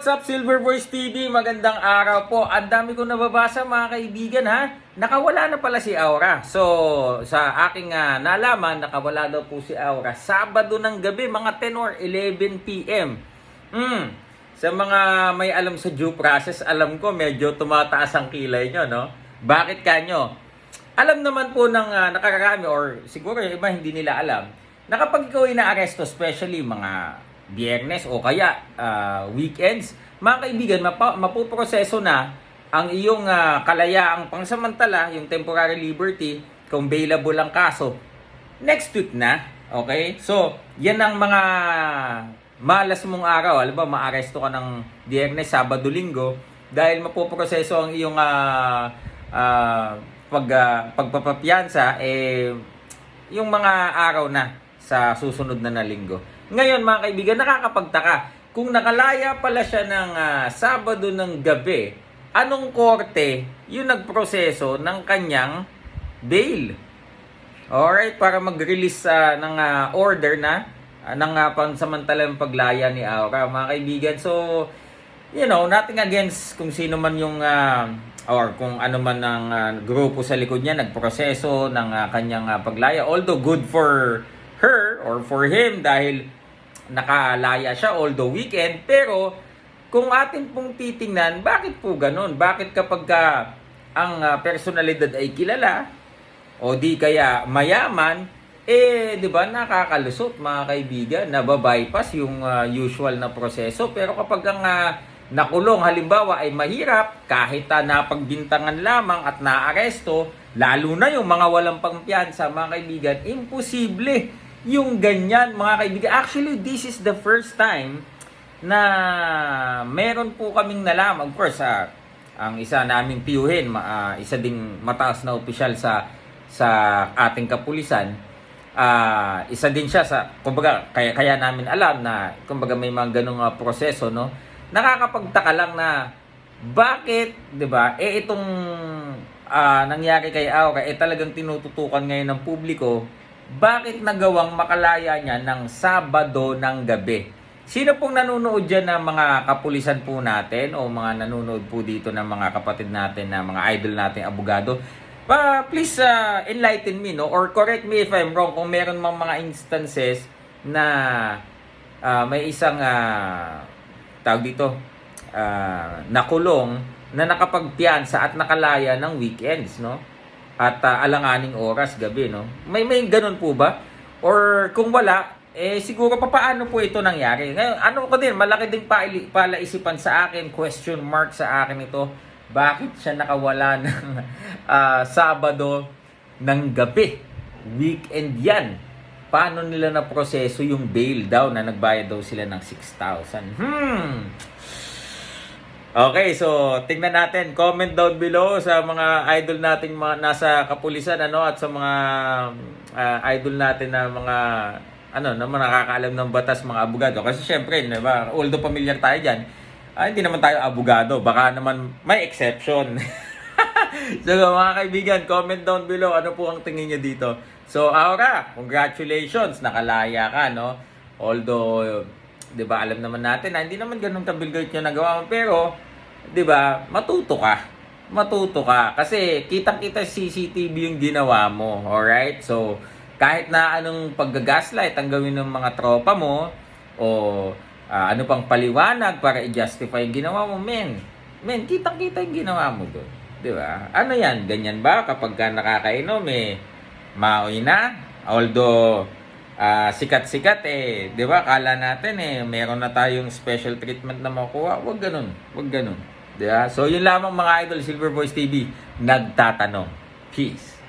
what's up Silver Voice TV? Magandang araw po. Ang dami kong nababasa mga kaibigan ha. Nakawala na pala si Aura. So, sa aking ah, nalaman, nakawala daw po si Aura. Sabado ng gabi, mga 10 or 11 p.m. Hmm. Sa mga may alam sa due process, alam ko medyo tumataas ang kilay nyo, no? Bakit kanyo? Alam naman po ng ah, nakararami or siguro yung iba hindi nila alam na kapag ikaw ay naaresto, especially mga biyernes o kaya ah, weekends, mga kaibigan, mapa, mapuproseso na ang iyong ah, kalayaang pangsamantala, yung temporary liberty, kung bailable ang kaso, next week na. Okay? So, yan ang mga malas mong araw. Alam ba, maaresto ka ng biyernes, sabado, linggo, dahil mapuproseso ang iyong ah, ah, pag, ah, pagpapapiyansa, eh, yung mga araw na sa susunod na na linggo. Ngayon mga kaibigan, nakakapagtaka. Kung nakalaya pala siya ng ah, Sabado ng gabi, anong korte yung nagproseso ng kanyang bail? Alright, para mag-release ah, ng ah, order na uh, ng uh, pansamantalang paglaya ni Aura, mga kaibigan. So, you know, nothing against kung sino man yung ah, or kung ano man ang ah, grupo sa likod niya nagproseso ng ah, kanyang ah, paglaya. Although good for her or for him dahil nakalaya siya although weekend, pero kung atin pong titingnan, bakit po ganun? Bakit kapag ka ang ah, personalidad ay kilala o di kaya mayaman, eh, di ba, nakakalusot mga kaibigan, nababypass yung ah, usual na proseso. Pero kapag ang ah, nakulong halimbawa ay mahirap, kahit uh, napagbintangan lamang at naaresto, lalo na yung mga walang pangpiyansa mga kaibigan, imposible yung ganyan mga kaibigan. Actually, this is the first time na meron po kaming nalaman. Of course, ah, ang isa naming piyuhin, ah, isa ding mataas na opisyal sa sa ating kapulisan, ah isa din siya sa kumbaga kaya kaya namin alam na kumbaga may mga ganung ah, proseso no nakakapagtaka lang na bakit 'di ba eh itong ah, nangyari kay Aura eh talagang tinututukan ngayon ng publiko bakit nagawang makalaya niya ng Sabado ng gabi? Sino pong nanonood dyan ng mga kapulisan po natin o mga nanonood po dito ng mga kapatid natin na mga idol natin abogado? Pa, please uh, enlighten me no? Or correct me if I'm wrong kung meron mang mga instances na ah, may isang ah, tawag dito ah, nakulong na nakapagpiyansa at nakalaya ng weekends no at ah, alanganing oras gabi no? May may ganun po ba? Or kung wala eh siguro pa paano po ito nangyari? Ngayon ano ko din malaki ding paili- palaisipan sa akin question mark sa akin ito bakit siya nakawala ng ah, Sabado ng gabi weekend yan? Paano nila na proseso yung bail daw na nagbayad daw sila ng 6,000 hmm Okay, so tingnan natin. Comment down below sa mga idol nating mga nasa kapulisan ano at sa mga ah, idol natin na mga ano na mga nakakaalam ng batas mga abogado. Kasi syempre, 'di ba? Although familiar tayo diyan, ah, hindi naman tayo abogado. Baka naman may exception. so mga kaibigan, comment down below ano po ang tingin niyo dito. So Aura, congratulations, nakalaya ka, no? Although 'di ba, alam naman natin na hindi naman ganun kabilgate yung nagawa mo, pero 'di ba, matuto ka. Matuto ka kasi kitang-kita CCTV yung ginawa mo, alright? So kahit na anong paggagaslight ang gawin ng mga tropa mo o ah, ano pang paliwanag para i-justify yung ginawa mo, men. Men, kitang-kita yung ginawa mo doon. 'Di ba? Ano 'yan? Ganyan ba kapag ka nakakainom eh maoy na? Although ah, sikat-sikat eh, 'di ba? Kala natin eh meron na tayong special treatment na makuha. Huwag ganun. Huwag ganun. 'Di ba? So, yun lamang mga idol Silver Voice TV nagtatanong. Peace.